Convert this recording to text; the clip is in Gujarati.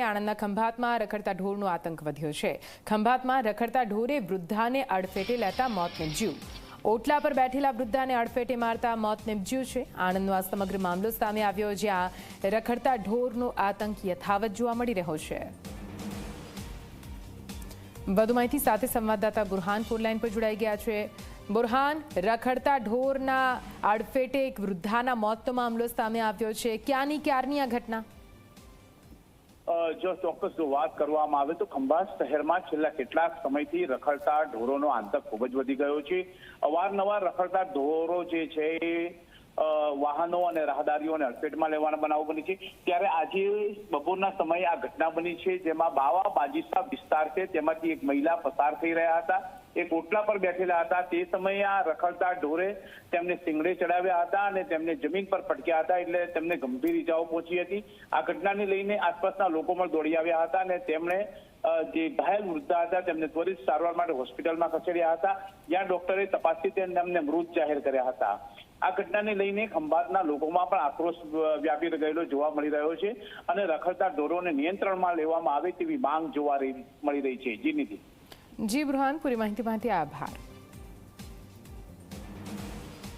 આણંદના ખંભાતમાં રખડતા ઢોરનો આતંક વધ્યો છે. ખંભાતમાં રખડતા ઢોરે વૃદ્ધાને અડફેટે લેતા મોત નીપજ્યું. ઓટલા પર બેઠેલા વૃદ્ધાને અડફેટે મારતા મોત નિપજ્યું છે. આણંદનો આ સમગ્ર મામલો સામે આવ્યો, જ્યાં રખડતા ઢોરનો આતંક યથાવત જોવા મળી રહ્યો છે. વધુ માહિતી સાથે સંવાદદાતા બુરહાન ફોનલાઈન પર જોડાઈ ગયા છે. બુરહાન, રખડતા ઢોરના અડફેટે એક વૃદ્ધાના મોતનો મામલો સામે આવ્યો છે. ક્યાંની ક્યારની આ ઘટના? જો ચોક્કસ જો વાત કરવામાં આવે તો ખંભાત શહેરમાં છેલ્લા કેટલાક સમયથી રખડતા ઢોરોનો આતંક ખૂબ જ વધી ગયો છે. અવારનવાર રખડતા ઢોરો જે છે એ વાહનો અને રાહદારીઓને અડફેટમાં લેવાના બનાવો બની છે. ત્યારે આજે બપોરના સમયે આ ઘટના બની છે જેમાં બાવા બાજીસા વિસ્તાર છે. તેમાંથી એક મહિલા પસાર થઈ રહ્યા હતા. એક ઓટલા પર બેઠેલા હતા. તે સમયે આ રખડતા ઢોરે તેમને સિંગડે ચડાવ્યા હતા અને તેમને જમીન પર પટક્યા હતા એટલે તેમને ગંભીર ઈજાઓ પહોંચી હતી. આ ઘટનાને લઈને આસપાસના લોકો પણ દોડી આવ્યા હતા અને તેમણે જે ઘાયલ વૃદ્ધા હતા તેમને ત્વરિત સારવાર માટે હોસ્પિટલમાં ખસેડ્યા હતા. જ્યાં ડોક્ટરે તપાસી તેમને મૃત જાહેર કર્યા હતા. આ ઘટનાને લઈને ખંભાતના લોકોમાં પણ આક્રોશ વ્યાપી ગયેલો જોવા મળી રહ્યો છે અને રખડતા ઢોરોને નિયંત્રણમાં લેવામાં આવે તેવી માંગ જોવા મળી રહી છે. જી નિધિ જી બૃહાન પૂરી માહિતી માટે આભાર.